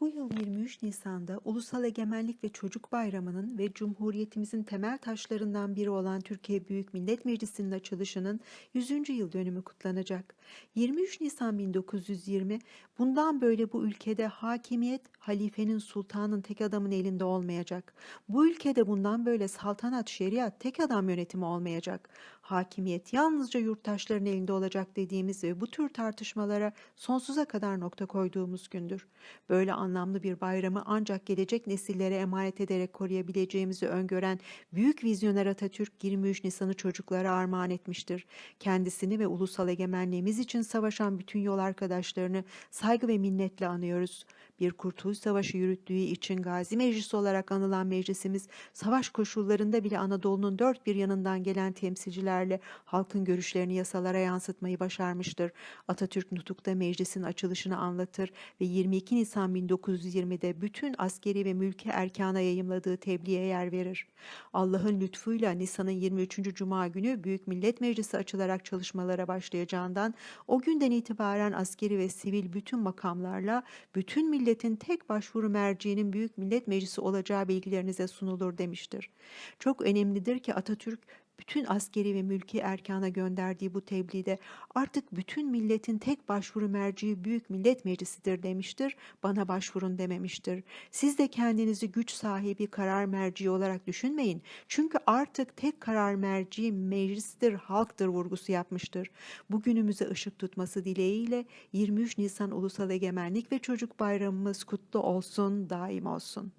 Bu yıl 23 Nisan'da Ulusal Egemenlik ve Çocuk Bayramı'nın ve Cumhuriyetimizin temel taşlarından biri olan Türkiye Büyük Millet Meclisi'nin açılışının 100. yıl dönümü kutlanacak. 23 Nisan 1920 bundan böyle bu ülkede hakimiyet halifenin sultanın tek adamın elinde olmayacak. Bu ülkede bundan böyle saltanat şeriat tek adam yönetimi olmayacak. Hakimiyet yalnızca yurttaşların elinde olacak dediğimiz ve bu tür tartışmalara sonsuza kadar nokta koyduğumuz gündür. Böyle anlamlı bir bayramı ancak gelecek nesillere emanet ederek koruyabileceğimizi öngören büyük vizyoner Atatürk 23 Nisan'ı çocuklara armağan etmiştir. Kendisini ve ulusal egemenliğimiz için savaşan bütün yol arkadaşlarını saygı ve minnetle anıyoruz. Bir kurtuluş savaşı yürüttüğü için Gazi Meclisi olarak anılan meclisimiz, savaş koşullarında bile Anadolu'nun dört bir yanından gelen temsilcilerle halkın görüşlerini yasalara yansıtmayı başarmıştır. Atatürk Nutuk'ta meclisin açılışını anlatır ve 22 Nisan 1920'de bütün askeri ve mülki erkana yayımladığı tebliğe yer verir. Allah'ın lütfuyla Nisan'ın 23. Cuma günü Büyük Millet Meclisi açılarak çalışmalara başlayacağından o günden itibaren askeri ve sivil bütün makamlarla bütün milletin tek başvuru merciğinin Büyük Millet Meclisi olacağı bilgilerinize sunulur demiştir. Çok önemlidir ki Atatürk bütün askeri ve mülki erkana gönderdiği bu tebliğde artık bütün milletin tek başvuru merciği Büyük Millet Meclisi'dir demiştir, bana başvurun dememiştir. Siz de kendinizi güç sahibi karar merciği olarak düşünmeyin. Çünkü artık tek karar merciği meclistir, halktır vurgusu yapmıştır. Bugünümüze ışık tutması dileğiyle 23 Nisan Ulusal Egemenlik ve Çocuk Bayramımız kutlu olsun, daim olsun.